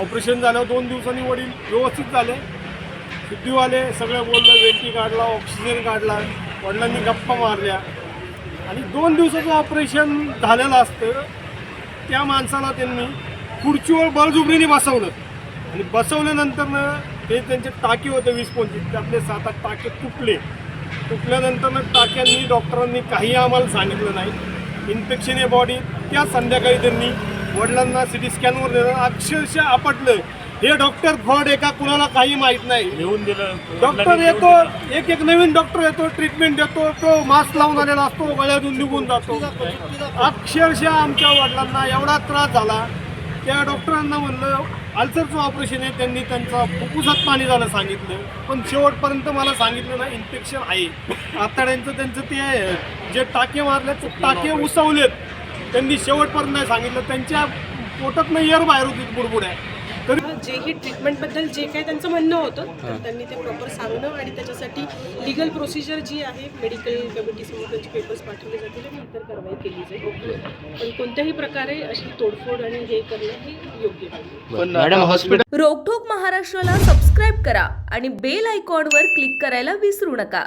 Operation झालं दोन दिवसांनी वडील व्यवस्थित झाले. शुद्धीवाले सगळे बोललं वेंटी काढला ऑक्सिजन काढला. वडिलांनी गप्पा मारल्या. आणि दोन दिवसाचं ऑपरेशन झालेलं असतं. त्या माणसाला त्यांनी खुर्चीवर बळजुबरीने बसवलं. आणि बसवल्यानंतरनं ते त्यांचे टाके होते वीस पंचवीस. त्यातले सात आठ टाके तुटले. तुटल्यानंतर टाक्यांनी डॉक्टरांनी काही आम्हाला सांगितलं नाही. इन्फेक्शन आहे बॉडी त्या संध्याकाळी त्यांनी वडिलांना सी टी स्कॅनवर नेलं अक्षरशः आपटलं हे डॉक्टर फ्रॉड आहे का? कुणाला काही माहीत नाही. लिहून दिलं. डॉक्टर येतो एक एक नवीन डॉक्टर येतो ट्रीटमेंट देतो तो मास्क लावून आलेला असतो गळ्यातून निघून जातो. अक्षरशः आमच्या वडिलांना एवढा त्रास झाला. त्या डॉक्टरांना म्हणलं अल्सरचं ऑपरेशन आहे. त्यांनी त्यांचा फुफ्फुसात पाणी झालं सांगितलं. पण शेवटपर्यंत मला सांगितलं ना इन्फेक्शन आहे. आताड्यांचं त्यांचं ते आहे, जे टाके मारले ते टाके उसवलेत. त्यांनी शेवटपर्यंत नाही सांगितलं त्यांच्या पोटात एअर बाहेर होती बुडबुड्या तरी जेही ट्रीटमेंटबद्दल जे काही त्यांचं म्हणणं होतं तर त्यांनी ते प्रॉपर सांगणं आणि त्याच्यासाठी लिगल प्रोसिजर जी आहे मेडिकल कमिटीसमोर त्यांचे पेपर्स पाठवले जातील आणि इतर कारवाई केली जाईल. पण कोणत्याही प्रकारे अशी तोडफोड आणि हे करणं हे योग्य नाही. पण मॅडम हॉस्पिटल रोकठोक महाराष्ट्राला सबस्क्राईब करा आणि बेल आयकॉनवर क्लिक करायला विसरू नका.